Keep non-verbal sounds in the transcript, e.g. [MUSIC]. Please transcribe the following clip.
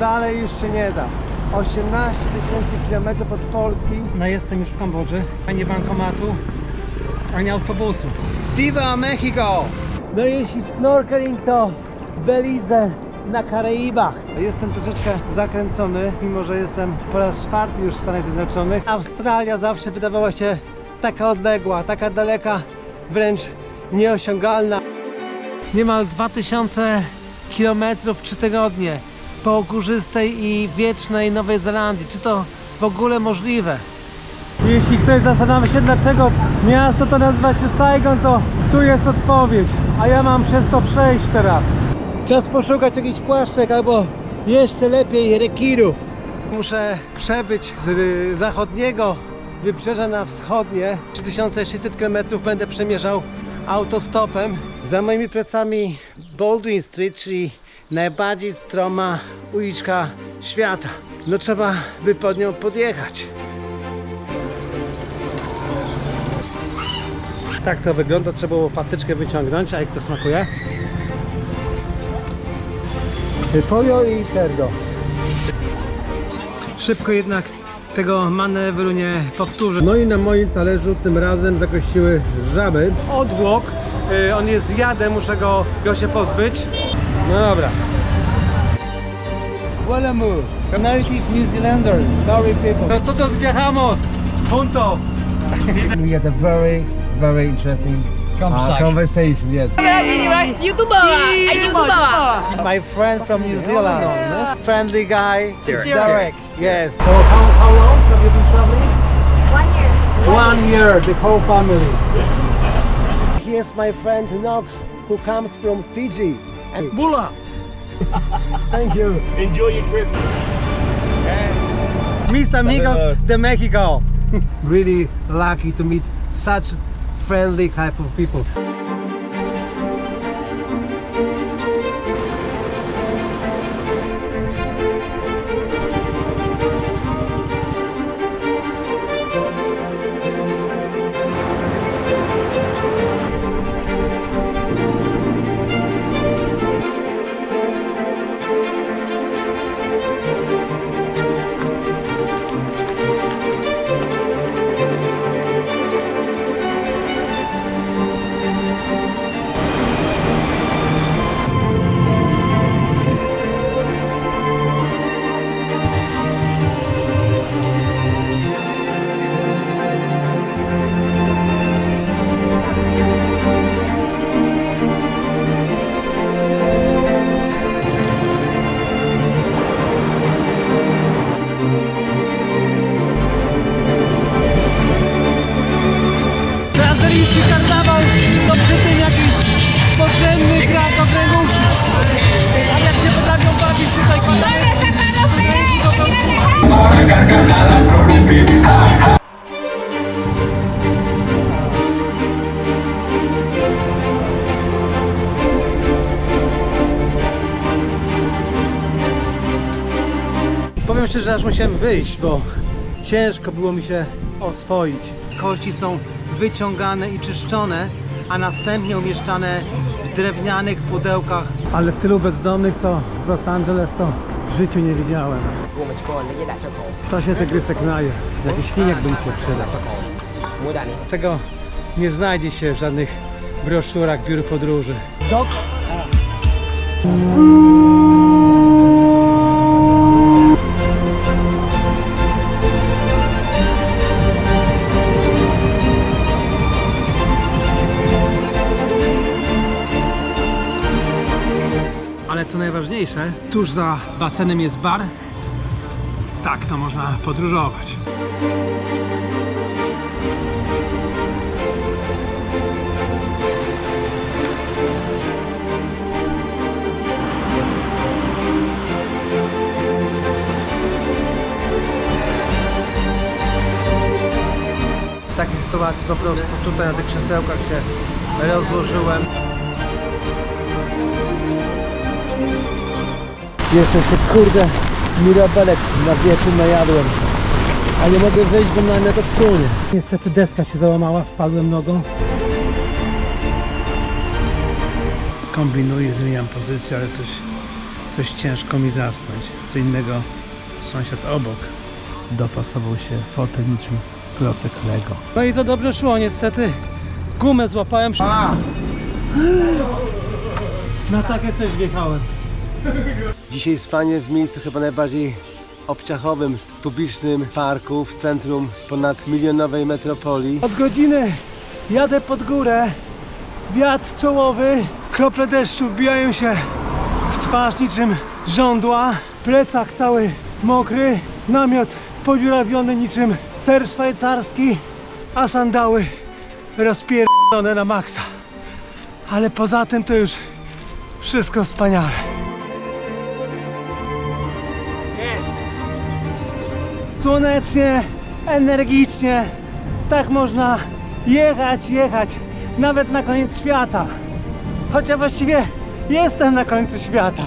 Dalej już się nie da. 18 tysięcy kilometrów od Polski. No jestem już w Kambodży. Ani bankomatu, ani autobusu. Viva Mexico! No jeśli snorkeling to Belize na Karaibach. Jestem troszeczkę zakręcony, mimo że jestem po raz czwarty już w Stanach Zjednoczonych. Australia zawsze wydawała się taka odległa, taka daleka, wręcz nieosiągalna. Niemal 2000 kilometrów w 3 tygodnie po górzystej i wiecznej Nowej Zelandii. Czy to w ogóle możliwe? Jeśli ktoś zastanawia się dlaczego miasto to nazywa się Saigon, to tu jest odpowiedź, a ja mam przez to przejść teraz. Czas poszukać jakichś płaszczek albo jeszcze lepiej rekinów. Muszę przebyć z y, zachodniego wybrzeża na wschodnie. 3600 km będę przemierzał autostopem. Za moimi plecami Baldwin Street, czyli najbardziej stroma uliczka świata. No trzeba by pod nią podjechać. Tak to wygląda, trzeba było patyczkę wyciągnąć, a jak to smakuje? Polio i serdo. Szybko jednak tego manewru nie powtórzę. No i na moim talerzu tym razem zakościły żaby. Odwłok, y, on jest zjadem, muszę go, go się pozbyć. No dobra. Walamu, Connecticut New Zealander, Maori people. Nosotros viajamos juntos. [LAUGHS] We had a very, very interesting uh, conversation. Yes. YouTuber YouTuber? My friend from New Zealand, friendly guy, Derek. Derek. Yes. So how, how long have you been traveling? One year. One year, the whole family. Here's my friend Knox, who comes from Fiji. And Bula. [LAUGHS] Thank you. Enjoy your trip. Mis amigos de Mexico. [LAUGHS] really lucky to meet such friendly type of people. Powiem szczerze, aż musiałem wyjść, bo ciężko było mi się oswoić. Kości są wyciągane i czyszczone, a następnie umieszczane w drewnianych pudełkach. Ale tylu bezdomnych, co w Los Angeles, to życiu nie widziałem. To się tygrysek naje. Jakiś liniak by mi się przydał. Tego nie znajdzie się w żadnych broszurach biur podróży. Dok? Najważniejsze, tuż za basenem jest bar. Tak, to można podróżować. W takiej sytuacji po prostu tutaj na tych krzesełkach się rozłożyłem. Jeszcze się kurde mirabelek na wieczór najadłem. A nie mogę wyjść, bo namiot odsunie. Niestety deska się załamała, wpadłem nogą. Kombinuję, zmieniam pozycję, ale coś, Coś ciężko mi zasnąć. Co innego sąsiad obok dopasował się fotel niczym klocek Lego. No i to dobrze szło, niestety. Gumę złapałem. Na takie coś wjechałem. Dzisiaj spanie w miejscu chyba najbardziej obciachowym publicznym parku w centrum ponad milionowej metropolii. Od godziny jadę pod górę, wiatr czołowy, krople deszczu wbijają się w twarz niczym żądła, plecak cały mokry, namiot podziurawiony niczym ser szwajcarski, a sandały rozpierdolone na maksa. Ale poza tym to już wszystko wspaniale. Słonecznie, energicznie. Tak można jechać, jechać, nawet na koniec świata. Chociaż właściwie jestem na końcu świata.